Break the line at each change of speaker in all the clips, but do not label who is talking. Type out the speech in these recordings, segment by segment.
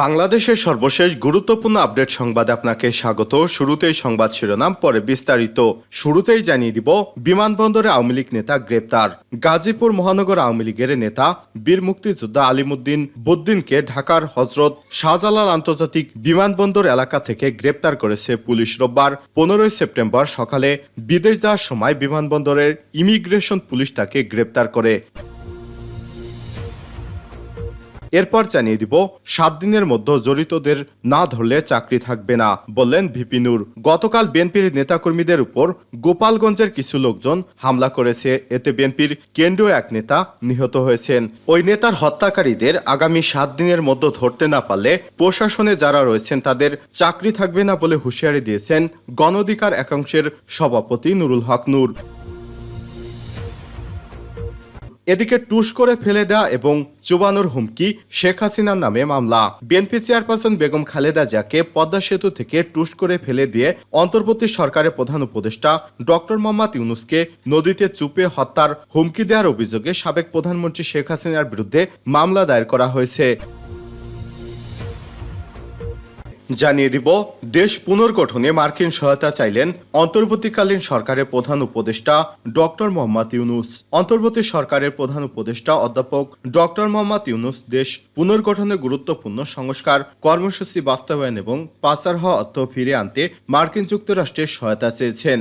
বাংলাদেশের সর্বশেষ গুরুত্বপূর্ণ আপডেট সংবাদ আপনাকে স্বাগত। শুরুতেই সংবাদ শিরোনাম, পরে বিস্তারিত। শুরুতেই জানিয়ে দিব, বিমানবন্দরে আওয়ামী লীগ নেতা গ্রেপ্তার। গাজীপুর মহানগর আওয়ামী লীগের নেতা বীর মুক্তিযোদ্ধা আলিমুদ্দিন বুদ্দিনকে ঢাকার হজরত শাহজালাল আন্তর্জাতিক বিমানবন্দর এলাকা থেকে গ্রেপ্তার করেছে পুলিশ রোববার, পনেরোই সেপ্টেম্বর সকালে। বিদেশ যাওয়ার সময় বিমানবন্দরের ইমিগ্রেশন পুলিশ তাকে গ্রেপ্তার করে। এরপর জানিয়ে দিব, সাত দিনের মধ্যে জড়িতদের না ধরলে চাকরি থাকবে না, বললেন ভিপি ভিপিনুর গতকাল বিএনপির নেতাকর্মীদের উপর গোপালগঞ্জের কিছু লোকজন হামলা করেছে। এতে বিএনপির কেন্দ্রীয় এক নেতা নিহত হয়েছেন। ওই নেতার হত্যাকারীদের আগামী সাত দিনের মধ্যে ধরতে না পারলে প্রশাসনে যারা রয়েছেন তাদের চাকরি থাকবে না বলে হুঁশিয়ারি দিয়েছেন গণঅধিকার একাংশের সভাপতি নুরুল হক নূর। এদিকে টুস করে ফেলে দেওয়া এবং চুবানোর হুমকি শেখ হাসিনার নামে মামলা। বিএনপি চেয়ারপারসন বেগম খালেদা জিয়াকে পদ্মা সেতু থেকে টুস করে ফেলে দিয়ে অন্তর্বর্তী সরকারের প্রধান উপদেষ্টা ডক্টর মোহাম্মদ ইউনুসকে নদীতে চুপে হত্যার হুমকি দেওয়ার অভিযোগে সাবেক প্রধানমন্ত্রী শেখ হাসিনার বিরুদ্ধে মামলা দায়ের করা হয়েছে। জানিয়ে দিব, দেশ পুনর্গঠনে মার্কিন সহায়তা চাইলেন অন্তর্বর্তীকালীন সরকারের প্রধান উপদেষ্টা ডক্টর মোহাম্মদ ইউনুস। অন্তর্বর্তী সরকারের প্রধান উপদেষ্টা অধ্যাপক ডক্টর মোহাম্মদ ইউনুস দেশ পুনর্গঠনে গুরুত্বপূর্ণ সংস্কার, কর্মসূচি বাস্তবায়ন এবং পাচার হওয়া অর্থ ফিরে আনতে মার্কিন যুক্তরাষ্ট্রের সহায়তা চেয়েছেন।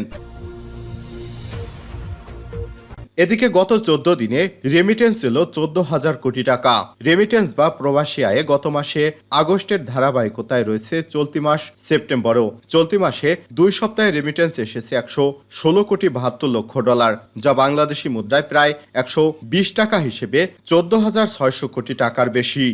এদিকে গত চোদ্দ দিনে রেমিটেন্স ছিল চোদ্দ হাজার কোটি টাকা। রেমিটেন্স বা প্রবাসী আয়ে গত মাসে আগস্টের ধারাবাহিকতায় রয়েছে চলতি মাস সেপ্টেম্বরও। চলতি মাসে দুই সপ্তাহে রেমিটেন্স এসেছে একশো ষোলো কোটি বাহাত্তর লক্ষ ডলার, যা বাংলাদেশি মুদ্রায় প্রায় একশো বিশ টাকা হিসেবে চোদ্দ হাজার ছয়শো কোটি টাকার বেশি।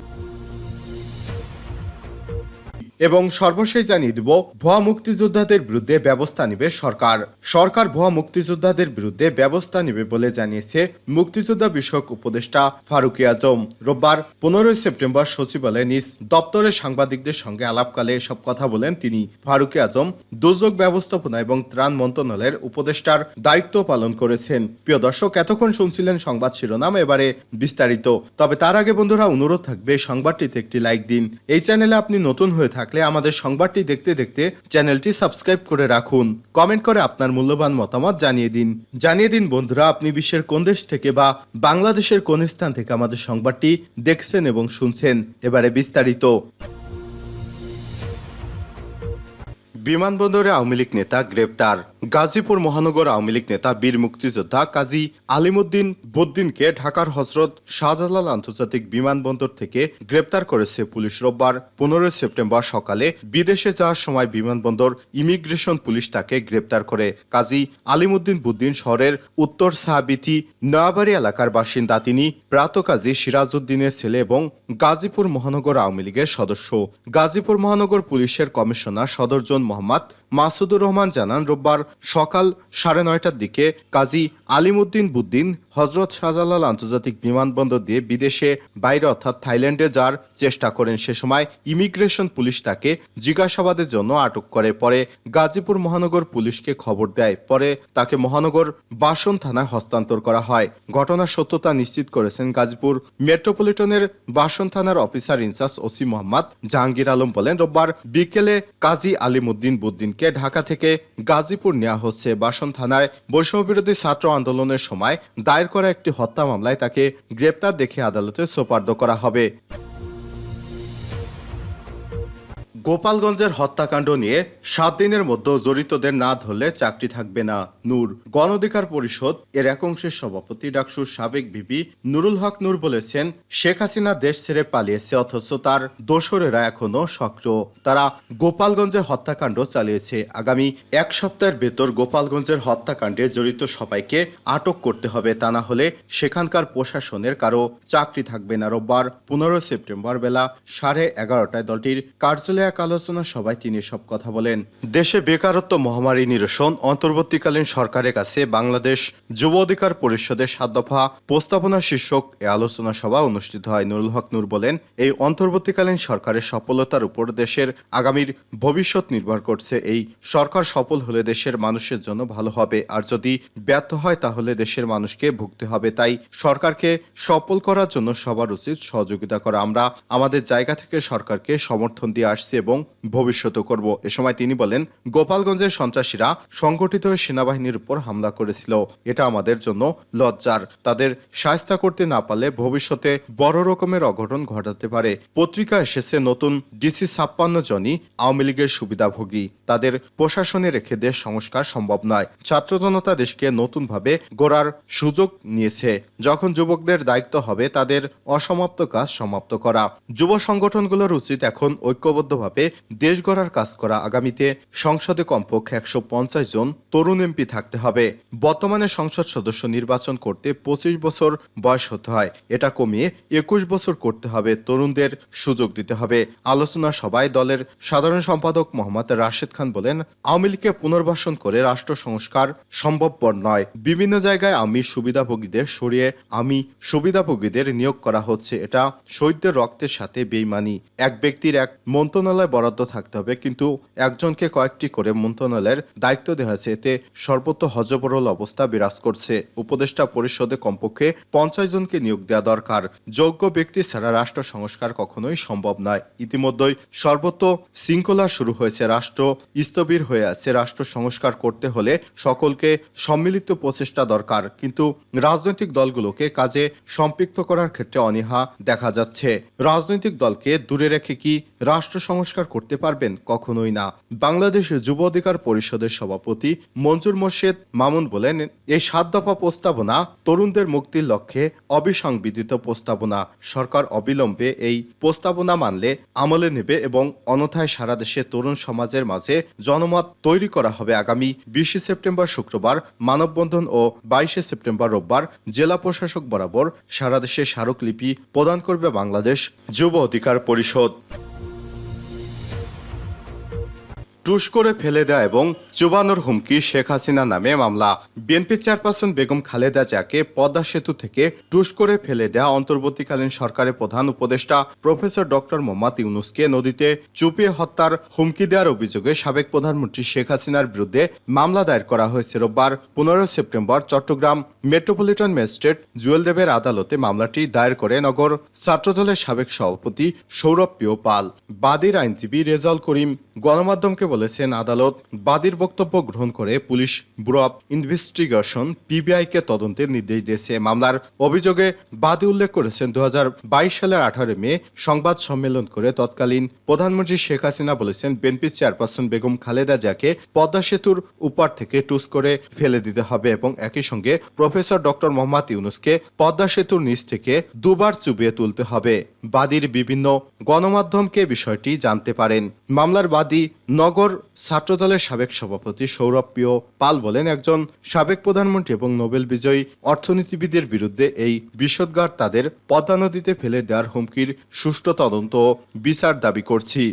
এবং সর্বশেষ জানিয়ে দিব, ভুয়া মুক্তিযোদ্ধাদের বিরুদ্ধে ব্যবস্থা নেবে সরকার। সরকার ভুয়া মুক্তিযোদ্ধাদের বিরুদ্ধে ব্যবস্থা নেবে বলে জানিয়েছে মুক্তিযোদ্ধা বিষয়ক উপদেষ্টা ফারুকি আজম। রোববার পনেরোই সেপ্টেম্বর সচিবালয়ে নিজ দপ্তরের সাংবাদিকদের সঙ্গে আলাপকালে এসব কথা বলেন তিনি। ফারুকি আজম দুর্যোগ ব্যবস্থাপনা এবং ত্রাণ মন্ত্রণালয়ের উপদেষ্টার দায়িত্ব পালন করেছেন। প্রিয় দর্শক, এতক্ষণ শুনছিলেন সংবাদ শিরোনাম, এবারে বিস্তারিত। তবে তার আগে বন্ধুরা, অনুরোধ থাকবে, সংবাদটিতে একটি লাইক দিন। এই চ্যানেলে আপনি নতুন হয়ে থাকলে আমাদের সংবাদটি দেখতে দেখতে চ্যানেলটি সাবস্ক্রাইব করে রাখুন। কমেন্ট করে আপনার মূল্যবান মতামত জানিয়ে দিন। জানিয়ে দিন, বন্ধুরা, আপনি বিশ্বের কোন দেশ থেকে বা বাংলাদেশের কোন স্থান থেকে আমাদের সংবাদটি দেখছেন এবং শুনছেন। এবারে বিস্তারিত। বিমানবন্দরে আওয়ামী লীগ নেতা গ্রেপ্তার। গাজীপুর মহানগর আওয়ামী লীগ নেতা বীর মুক্তিযোদ্ধা কাজী আলিমুদ্দিন বদ্দিনকে ঢাকার হজরত শাহজালাল আন্তর্জাতিক বিমানবন্দর থেকে গ্রেপ্তার করেছে পুলিশ। রোববার পনেরোই সেপ্টেম্বর সকালে বিদেশে যাওয়ার সময় বিমানবন্দর ইমিগ্রেশন পুলিশ তাকে গ্রেপ্তার করে। কাজী আলিমুদ্দিন বুদ্দিন শহরের উত্তর সাহাবিথি নয়াবাড়ি এলাকার বাসিন্দা। তিনি প্রাত কাজী সিরাজউদ্দিনের ছেলে এবং গাজীপুর মহানগর আওয়ামী লীগের সদস্য। গাজীপুর মহানগর পুলিশের কমিশনার সদরজন মোহাম্মদ মাসুদুর রহমান জানান, রোববার সকাল সাড়ে নয়টার দিকে কাজী আলিমুদ্দিন বুদ্দিন হজরত শাহজালাল আন্তর্জাতিক বিমানবন্দর দিয়ে বিদেশে বাইরে অর্থাৎ থাইল্যান্ডে যাওয়ার চেষ্টা করেন। সে সময় ইমিগ্রেশন পুলিশ তাকে জিজ্ঞাসাবাদের জন্য আটক করে। পরে গাজীপুর মহানগর পুলিশকে খবর দেয়। পরে তাকে মহানগর বাসন থানায় হস্তান্তর করা হয়। ঘটনার সত্যতা নিশ্চিত করেছেন গাজীপুর মেট্রোপলিটনের বাসন থানার officer in charge OC Mohammad Jahangir Alam বলেন, রোববার বিকেলে কাজী আলিমুদ্দিন বুদ্দিনকে ঢাকা থেকে গাজীপুর নেওয়া হচ্ছে বাসন থানায় বৈষম্য বিরোধী ছাত্র আন্দোলনের সময় দায়ের করা একটি হত্যা মামলায় তাকে গ্রেপ্তার দেখে আদালতে সোপার্দ করা হবে। গোপালগঞ্জের হত্যাকাণ্ড নিয়ে সাত দিনের মধ্যে জড়িতদের না ধরলে চাকরি থাকবে না। নূর, গণ অধিকার পরিষদ এর এক অংশের সভাপতি ডাকসুর সাবেক বিপি নুরুল হক নূর বলেছেন, শেখ হাসিনা দেশ ছেড়ে পালিয়েছে অথচ তার দোসরেরা এখনও সক্রিয়। তারা গোপালগঞ্জে হত্যাকাণ্ড চালিয়েছে। আগামী এক সপ্তাহের ভেতর গোপালগঞ্জের হত্যাকাণ্ডে জড়িত সবাইকে আটক করতে হবে। তা না হলে সেখানকার প্রশাসনের কারও চাকরি থাকবে না। রোববার পনেরো সেপ্টেম্বর বেলা সাড়ে এগারোটায় দলটির কার্যালয়ে এক আলোচনা সভায় তিনি সব কথা বলেন। দেশে বেকারত্ব মহামারী নিরসন অন্তর্বর্তীকালীন সরকারের কাছে বাংলাদেশ যুব অধিকার পরিষদের সাত দফা প্রস্তাবনা শীর্ষক এ আলোচনা সভা অনুষ্ঠিত হয়, নুরুল হক নূর বলেন। এই অন্তর্বর্তীকালীন সরকারের সফলতার উপর দেশের আগামীর ভবিষ্যৎ নির্ভর করছে। এই সরকার সফল হলে দেশের মানুষের জন্য ভালো হবে। আর যদি ব্যর্থ হয়, তাহলে দেশের মানুষকে ভুগতে হবে। তাই সরকারকে সফল করার জন্য সবার উচিত সহযোগিতা করা। আমরা আমাদের জায়গা থেকে সরকারকে সমর্থন দিয়ে আসছি এবং ভবিষ্যতও করব। এ সময় তিনি বলেন, গোপালগঞ্জের সন্ত্রাসীরা সংগঠিত সেনাবাহিনীর উপর হামলা করেছিল। এটা আমাদের জন্য লজ্জার। তাদের সাহস্তা করতে না পারলে ভবিষ্যতে বড় রকমের অঘটন ঘটাতে পারে। পত্রিকা এসেছে, নতুন ডিসি ছাপ্পান্ন জনই আওয়ামী লীগের সুবিধাভোগী। তাদের প্রশাসনে রেখে দেশ সংস্কার সম্ভব নয়। ছাত্র জনতা দেশকে নতুনভাবে গড়ার সুযোগ নিয়েছে। যখন যুবকদের দায়িত্ব হবে, তাদের অসমাপ্ত কাজ সমাপ্ত করা। যুব সংগঠনগুলোর উচিত এখন ঐক্যবদ্ধভাবে দেশ গড়ার কাজ করা আগামীতে সংসদে কমপক্ষে একশো পঞ্চাশ জন তরুণ এমপি থাকতে হবে। বর্তমানে সংসদ সদস্য নির্বাচন করতে পঁচিশ বছর বয়স হতে হয়। এটা কমিয়ে একুশ বছর করতে হবে তরুণদের সুযোগ দিতে হবে। আলোচনা সভায় দলের সাধারণ সম্পাদক মোহাম্মদ রাশেদ খান বলেন, আওয়ামী লীগকে পুনর্বাসন করে রাষ্ট্র সংস্কার সম্ভবপর নয়। বিভিন্ন জায়গায় আমি সুবিধাভোগীদের সরিয়ে আমি সুবিধাভোগীদের নিয়োগ করা হচ্ছে। এটা শহীদদের রক্তের সাথে বেইমানি। এক ব্যক্তির এক মন্ত্রণালয় বরাদ্দ থাকতে হবে, কিন্তু একজনকে কয়েকটি করে মন্ত্রণালয়ের দায়িত্ব দেওয়া হয়েছে। এতে সর্বত্র হজবরল অবস্থা বিরাজ করছে। উপদেষ্টা পরিষদে কমপক্ষে পঞ্চাশ জনকে নিয়োগ দেওয়া দরকার। যোগ্য ব্যক্তি ছাড়া রাষ্ট্র সংস্কার কখনোই সম্ভব নয়। ইতিমধ্যেই সর্বত্র শৃঙ্খলা শুরু হয়েছে। রাষ্ট্র স্থবির হয়ে আছে। রাষ্ট্র সংস্কার করতে হলে সকলকে সম্মিলিত প্রচেষ্টা দরকার। কিন্তু রাজনৈতিক দলগুলোকে কাজে সম্পৃক্ত করার ক্ষেত্রে অনীহা দেখা যাচ্ছে। রাজনৈতিক দলকে দূরে রেখে কি রাষ্ট্র সংস্কার করতে পারবেন কখনোই না। বাংলাদেশ যুব অধিকার পরিষদের সভাপতি মঞ্জুর মোর্শেদ মামুন বলেন, এই সাত দফা প্রস্তাবনা তরুণদের মুক্তির লক্ষ্যে অবিসংবিধিত প্রস্তাবনা। সরকার অবিলম্বে এই প্রস্তাবনা মানলে আমলে নেবে এবং অনথায় সারা দেশে তরুণ সমাজের মাঝে জনমত তৈরি করা হবে আগামী বিশে সেপ্টেম্বর শুক্রবার, মানববন্ধন ও বাইশে সেপ্টেম্বর রোববার জেলা প্রশাসক বরাবর সারা দেশে স্মারকলিপি প্রদান করবে বাংলাদেশ যুব অধিকার পরিষদ। টুস করে ফেলে দেয় এবং চুবানোর হুমকি শেখ হাসিনা নামে মামলা। বিএনপি চেয়ারপারসন বেগম খালেদা জিয়াকে পদ্মা সেতু থেকে টুস করে ফেলে দেয়া অন্তর্বর্তীকালীন সরকারের প্রধান উপদেষ্টা প্রফেসর ডক্টর মোহাম্মদ ইউনুসকে নদীতে চুপিয়ে হত্যার হুমকি দেওয়ার অভিযোগে সাবেক প্রধানমন্ত্রী শেখ হাসিনার বিরুদ্ধে মামলা দায়ের করা হয়েছে রোববার পনেরো September Chattogram metropolitan magistrate Jewel দেবের আদালতে মামলাটি দায়ের করে নগর ছাত্রদলের সাবেক সভাপতি সৌরভ পিও পাল বাদীর আইনজীবী রেজাল করিম গণমাধ্যমকে বলেছেন আদালত বাদীর বক্তব্য গ্রহণ করে পুলিশ ব্যুরো অব ইনভেস্টিগেশন, পিবিআইকে তদন্তের নির্দেশ দিয়েছে। মামলার অভিযোগে বাদী উল্লেখ করেছেন দু সালের আঠারো মে সংবাদ সম্মেলন করে তৎকালীন প্রধানমন্ত্রী শেখ হাসিনা বলেছেন, বিএনপি চেয়ারপারসন বেগম খালেদা জিয়াকে পদ্মা সেতুর উপর থেকে টুস করে ফেলে দিতে হবে এবং একই সঙ্গে প্রফেসর ডক্টর মোহাম্মদ ইউনুসকে পদ্মা সেতুর নিচ থেকে দুবার চুবিয়ে তুলতে হবে। বাদীর বিভিন্ন গণমাধ্যমকে বিষয়টি জানতে পারেন। মামলার বাদী নগর ছাত্রদলের সাবেক সভাপতি সৌরভ প্রিয় পাল বলেন, একজন সাবেক প্রধানমন্ত্রী এবং নোবেল বিজয়ী অর্থনীতিবিদের বিরুদ্ধে এই বিষদগার তাদের পদ্মা নদীতে ফেলে দেওয়ার হুমকির সুষ্ঠু তদন্ত বিচার দাবি করছি।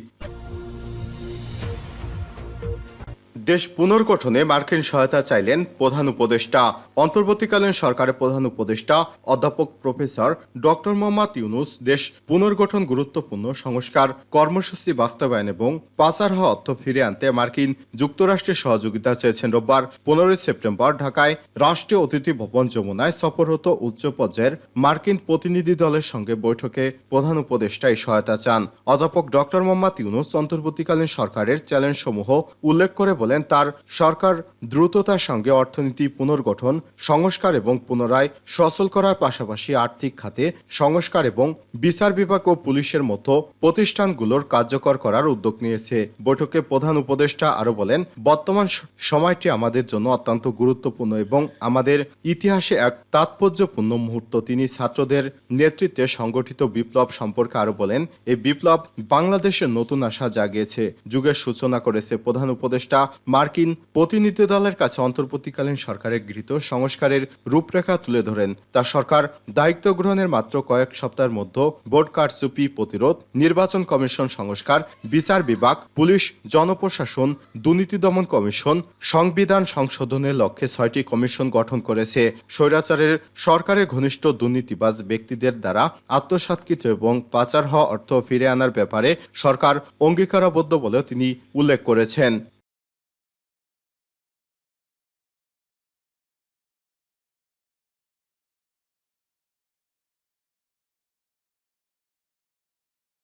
দেশ পুনর্গঠনে মার্কিন সহায়তা চাইলেন প্রধান উপদেষ্টা। অন্তর্বর্তীকালীন সরকারের প্রধান উপদেষ্টা অধ্যাপক প্রফেসর ডক্টর মোহাম্মদ ইউনুস দেশ পুনর্গঠন গুরুত্বপূর্ণ সংস্কার, কর্মসূচি বাস্তবায়ন এবং পাচার হওয়া অর্থ ফিরে আনতে মার্কিন যুক্তরাষ্ট্রের সহযোগিতা চেয়েছেন রোববার পনেরোই সেপ্টেম্বর ঢাকায় রাষ্ট্রীয় অতিথি ভবন যমুনায় সফররত উচ্চ পর্যায়ের মার্কিন প্রতিনিধি দলের সঙ্গে বৈঠকে প্রধান উপদেষ্টা এই সহায়তা চান। অধ্যাপক ডক্টর মোহাম্মদ ইউনুস অন্তর্বর্তীকালীন সরকারের চ্যালেঞ্জ সমূহ উল্লেখ করে বলেন তার সরকার দ্রুততার সঙ্গে অর্থনীতি পুনর্গঠন, সংস্কার এবং পুনরায় সচল করার পাশাপাশি আর্থিক খাতে সংস্কার এবং বিচার বিভাগ ও পুলিশের মতো প্রতিষ্ঠানগুলোর কার্যকর করার উদ্যোগ নিয়েছে। বৈঠকে প্রধান উপদেষ্টা আরও বলেন, বর্তমান সময়টি আমাদের জন্য অত্যন্ত গুরুত্বপূর্ণ এবং আমাদের ইতিহাসে এক তাৎপর্যপূর্ণ মুহূর্ত। তিনি ছাত্রদের নেতৃত্বে সংগঠিত বিপ্লব সম্পর্কে আরও বলেন, এই বিপ্লব বাংলাদেশের নতুন আশা জাগিয়েছে। যুগের সূচনা করেছে প্রধান উপদেষ্টা মার্কিন প্রতিনিধি দলের কাছে অন্তর্বর্তীকালীন সরকারের গৃহীত সংস্কারের রূপরেখা তুলে ধরেন। তা সরকার দায়িত্ব গ্রহণের মাত্র কয়েক সপ্তাহের মধ্যে ভোট কারচুপি প্রতিরোধ, নির্বাচন কমিশন সংস্কার, বিচার বিভাগ, পুলিশ, জনপ্রশাসন, দুর্নীতি দমন কমিশন, সংবিধান সংশোধনের লক্ষ্যে ছয়টি কমিশন গঠন করেছে। স্বৈরাচারের সরকারের ঘনিষ্ঠ দুর্নীতিবাজ ব্যক্তিদের দ্বারা আত্মসাৎকৃত এবং পাচার হওয়া অর্থ ফিরে আনার ব্যাপারে সরকার অঙ্গীকারাবদ্ধ বলেও তিনি উল্লেখ করেছেন।